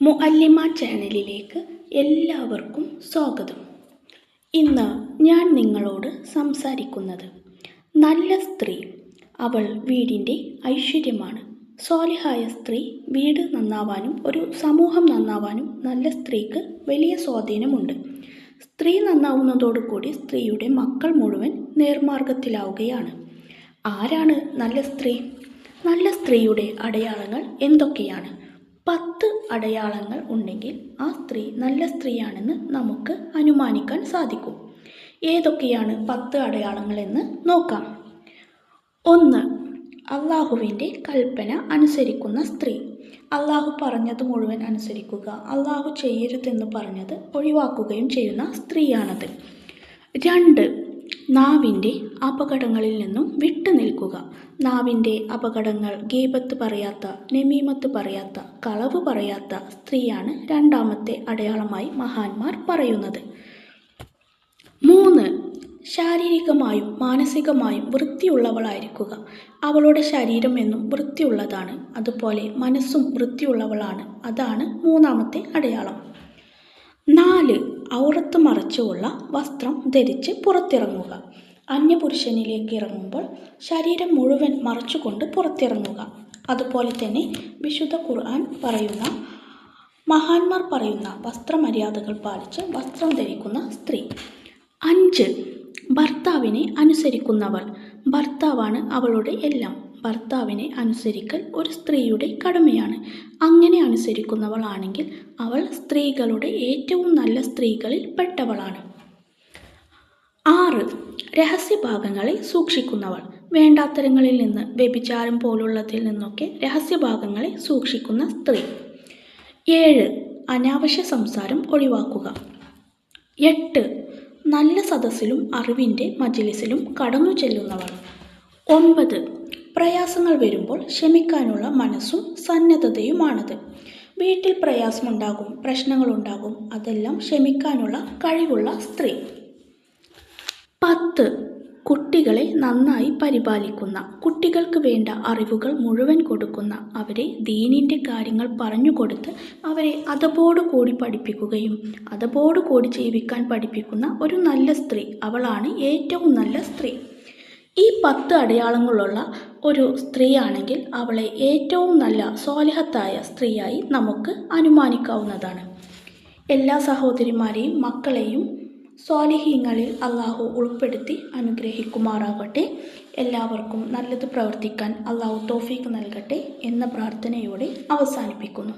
മുഅല്ലിമ ചാനലിലേക്ക് എല്ലാവർക്കും സ്വാഗതം. ഇന്ന് ഞാൻ നിങ്ങളോട് സംസാരിക്കുന്നത് നല്ല സ്ത്രീ അവൾ വീടിന്റെ ഐശ്വര്യമാണ്. സ്വാലിഹായ സ്ത്രീ വീട് നന്നാവാനും ഒരു സമൂഹം നന്നാവാനും നല്ല സ്ത്രീക്ക് വലിയ സ്വാധീനമുണ്ട്. സ്ത്രീ നന്നാവുന്നതോടുകൂടി സ്ത്രീയുടെ മക്കൾ മുഴുവൻ നേർമാർഗത്തിലാവുകയാണ്. ആരാണ് നല്ല സ്ത്രീ? നല്ല സ്ത്രീയുടെ അടയാളങ്ങൾ എന്തൊക്കെയാണ്? പത്ത് അടയാളങ്ങൾ ഉണ്ടെങ്കിൽ ആ സ്ത്രീ നല്ല സ്ത്രീയാണെന്ന് നമുക്ക് അനുമാനിക്കാൻ സാധിക്കും. ഏതൊക്കെയാണ് പത്ത് അടയാളങ്ങളെന്ന് നോക്കാം. ഒന്ന് അള്ളാഹുവിന്റെ കൽപ്പന അനുസരിക്കുന്ന സ്ത്രീ. അള്ളാഹു പറഞ്ഞത് മുഴുവൻ അനുസരിക്കുക അള്ളാഹു ചെയ്യരുതെന്ന് പറഞ്ഞത് ഒഴിവാക്കുകയും ചെയ്യുന്ന സ്ത്രീയാണത്. രണ്ട് നാവിന്റെ അപകടങ്ങളിൽ നിന്നും വിട്ടു നിൽക്കുക. നാവിന്റെ അപകടങ്ങൾ ഗീപത്ത് പറയാത്ത നെമീമത്ത് പറയാത്ത കളവ് പറയാത്ത സ്ത്രീയാണ് രണ്ടാമത്തെ അടയാളമായി മഹാന്മാർ പറയുന്നത്. മൂന്ന് ശാരീരികമായും മാനസികമായും വൃത്തിയുള്ളവളായിരിക്കുക. അവളുടെ ശരീരം എന്നും വൃത്തിയുള്ളതാണ്. അതുപോലെ മനസ്സും വൃത്തിയുള്ളവളാണ്. അതാണ് മൂന്നാമത്തെ അടയാളം. നാല് ഔറത്ത് മറച്ചുള്ള വസ്ത്രം ധരിച്ച് പുറത്തിറങ്ങുക. അന്യപുരുഷനിലേക്ക് ഇറങ്ങുമ്പോൾ ശരീരം മുഴുവൻ മറച്ചുകൊണ്ട് പുറത്തിറങ്ങുക. അതുപോലെ തന്നെ വിശുദ്ധ ഖുർആൻ പറയുന്ന മഹാന്മാർ പറയുന്ന വസ്ത്രമര്യാദകൾ പാലിച്ച് വസ്ത്രം ധരിക്കുന്ന സ്ത്രീ. അഞ്ച് ഭർത്താവിനെ അനുസരിക്കുന്നവൾ. ഭർത്താവാണ് അവളുടെ എല്ലാം. ഭർത്താവിനെ അനുസരിക്കൽ ഒരു സ്ത്രീയുടെ കടമയാണ്. അങ്ങനെ അനുസരിക്കുന്നവളാണെങ്കിൽ അവൾ സ്ത്രീകളുടെ ഏറ്റവും നല്ല സ്ത്രീകളിൽ പെട്ടവളാണ്. ആറ്. രഹസ്യഭാഗങ്ങളെ സൂക്ഷിക്കുന്നവൾ. വേണ്ടാത്തരങ്ങളിൽ നിന്ന് വ്യഭിചാരം പോലുള്ളതിൽ നിന്നൊക്കെ രഹസ്യഭാഗങ്ങളെ സൂക്ഷിക്കുന്ന സ്ത്രീ. ഏഴ്. അനാവശ്യ സംസാരം ഒഴിവാക്കുക. എട്ട്. നല്ല സദസ്സിലും അറിവിന്റെ മജിലിസിലും കടന്നു ചെല്ലുന്നവൾ ഒൻപത്. പ്രയാസങ്ങൾ വരുമ്പോൾ ക്ഷമിക്കാനുള്ള മനസ്സും സന്നദ്ധതയുമാണത്. വീട്ടിൽ പ്രയാസമുണ്ടാകും പ്രശ്നങ്ങളുണ്ടാകും അതെല്ലാം ക്ഷമിക്കാനുള്ള കഴിവുള്ള സ്ത്രീ. പത്ത്. കുട്ടികളെ നന്നായി പരിപാലിക്കുന്ന കുട്ടികൾക്ക് വേണ്ട അറിവുകൾ മുഴുവൻ കൊടുക്കുന്ന അവരെ ദീനിന്റെ കാര്യങ്ങൾ പറഞ്ഞു കൊടുത്ത് അവരെ കൂടി പഠിപ്പിക്കുകയും അതപോട് കൂടി ജീവിക്കാൻ പഠിപ്പിക്കുന്ന ഒരു നല്ല സ്ത്രീ. അവളാണ് ഏറ്റവും നല്ല സ്ത്രീ. ഈ പത്ത് അടയാളങ്ങളുള്ള ഒരു സ്ത്രീയാണെങ്കിൽ അവളെ ഏറ്റവും നല്ല സ്വാലിഹത്തായ സ്ത്രീയായി നമുക്ക് അനുമാനിക്കാവുന്നതാണ്. എല്ലാ സഹോദരിമാരെയും മക്കളെയും സ്വാലിഹീങ്ങളിൽ അള്ളാഹു ഉൾപ്പെടുത്തി അനുഗ്രഹിക്കുമാറാകട്ടെ. എല്ലാവർക്കും നല്ലത് പ്രവർത്തിക്കാൻ അള്ളാഹു തോഫീക്ക് നൽകട്ടെ എന്ന പ്രാർത്ഥനയോടെ അവസാനിപ്പിക്കുന്നു.